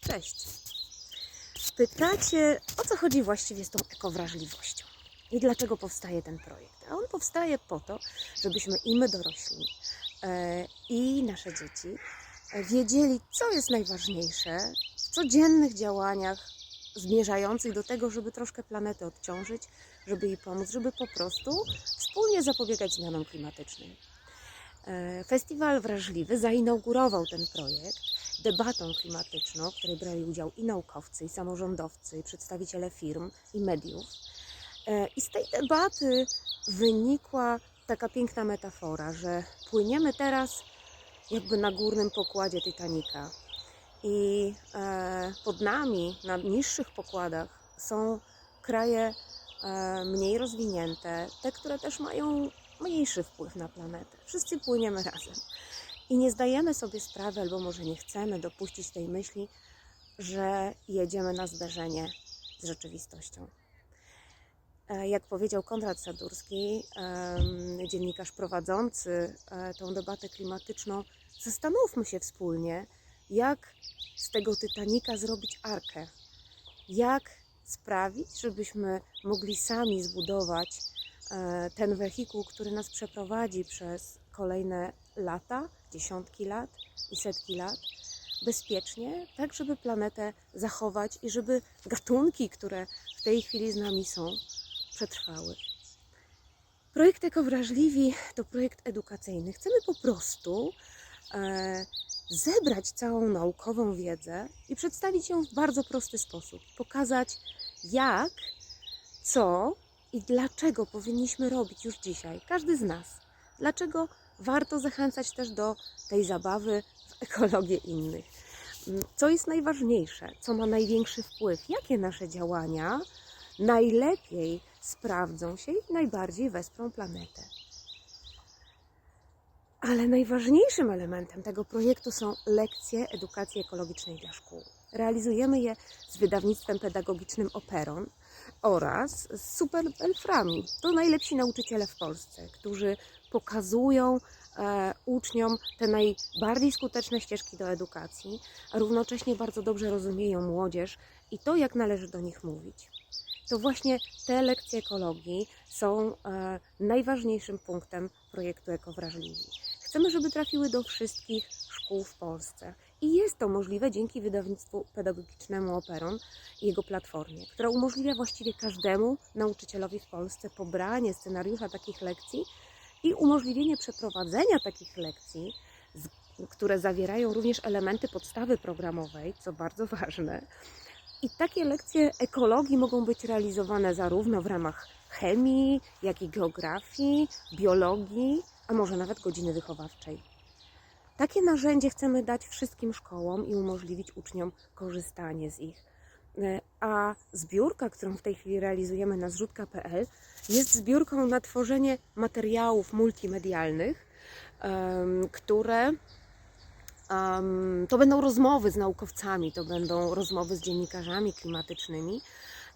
Cześć. Pytacie, o co chodzi właściwie z tą ekowrażliwością i dlaczego powstaje ten projekt? A on powstaje po to, żebyśmy i my dorośli, e, i nasze dzieci e, wiedzieli, co jest najważniejsze w codziennych działaniach zmierzających do tego, żeby troszkę planetę odciążyć, żeby jej pomóc, żeby po prostu wspólnie zapobiegać zmianom klimatycznym. E, Festiwal Wrażliwy zainaugurował ten projekt debatą klimatyczną, w której brali udział i naukowcy, i samorządowcy, i przedstawiciele firm, i mediów. E, I z tej debaty wynikła taka piękna metafora, że płyniemy teraz jakby na górnym pokładzie Titanica. I e, pod nami, na niższych pokładach, są kraje e, mniej rozwinięte, te, które też mają mniejszy wpływ na planetę. Wszyscy płyniemy razem. I nie zdajemy sobie sprawy, albo może nie chcemy dopuścić tej myśli, że jedziemy na zderzenie z rzeczywistością. E, Jak powiedział Konrad Sadurski, dziennikarz prowadzący e, tą debatę klimatyczną, zastanówmy się wspólnie, jak z tego Titanika zrobić arkę. Jak sprawić, żebyśmy mogli sami zbudować e, ten wehikuł, który nas przeprowadzi przez kolejne lata, dziesiątki lat i setki lat, bezpiecznie, tak żeby planetę zachować i żeby gatunki, które w tej chwili z nami są, przetrwały. Projekt Ekowrażliwi to projekt edukacyjny. Chcemy po prostu e, zebrać całą naukową wiedzę i przedstawić ją w bardzo prosty sposób. Pokazać, jak, co i dlaczego powinniśmy robić już dzisiaj, każdy z nas. Dlaczego warto zachęcać też do tej zabawy w ekologię innych. Co jest najważniejsze, co ma największy wpływ, jakie nasze działania najlepiej sprawdzą się i najbardziej wesprą planetę. Ale najważniejszym elementem tego projektu są lekcje edukacji ekologicznej dla szkół. Realizujemy je z wydawnictwem pedagogicznym Operon oraz z Super Elframi. To najlepsi nauczyciele w Polsce, którzy pokazują e, uczniom te najbardziej skuteczne ścieżki do edukacji, a równocześnie bardzo dobrze rozumieją młodzież i to, jak należy do nich mówić. To właśnie te lekcje ekologii są e, najważniejszym punktem projektu Ekowrażliwi. Chcemy, żeby trafiły do wszystkich szkół w Polsce. I jest to możliwe dzięki wydawnictwu pedagogicznemu Operon i jego platformie, która umożliwia właściwie każdemu nauczycielowi w Polsce pobranie scenariusza takich lekcji i umożliwienie przeprowadzenia takich lekcji, które zawierają również elementy podstawy programowej, co bardzo ważne. I takie lekcje ekologii mogą być realizowane zarówno w ramach chemii, jak i geografii, biologii, a może nawet godziny wychowawczej. Takie narzędzie chcemy dać wszystkim szkołom i umożliwić uczniom korzystanie z ich. E, A zbiórka, którą w tej chwili realizujemy na zrzutka.pl, jest zbiórką na tworzenie materiałów multimedialnych, które to będą rozmowy z naukowcami, to będą rozmowy z dziennikarzami klimatycznymi,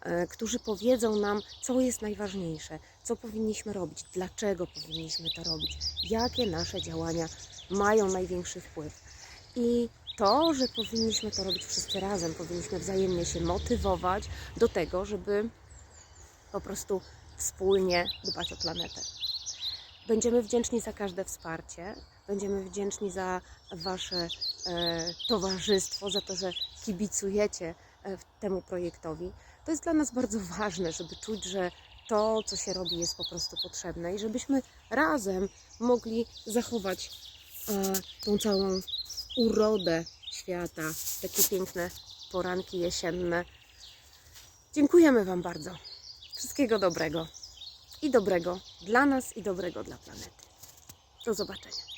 e, którzy powiedzą nam, co jest najważniejsze, co powinniśmy robić, dlaczego powinniśmy to robić, jakie nasze działania mają największy wpływ. I to, że powinniśmy to robić wszyscy razem, powinniśmy wzajemnie się motywować do tego, żeby po prostu wspólnie dbać o planetę. Będziemy wdzięczni za każde wsparcie, będziemy wdzięczni za Wasze e, towarzystwo, za to, że kibicujecie e, temu projektowi. To jest dla nas bardzo ważne, żeby czuć, że to, co się robi, jest po prostu potrzebne i żebyśmy razem mogli zachować tą całą urodę świata, takie piękne poranki jesienne. Dziękujemy Wam bardzo. Wszystkiego dobrego. I dobrego dla nas, i dobrego dla planety. Do zobaczenia.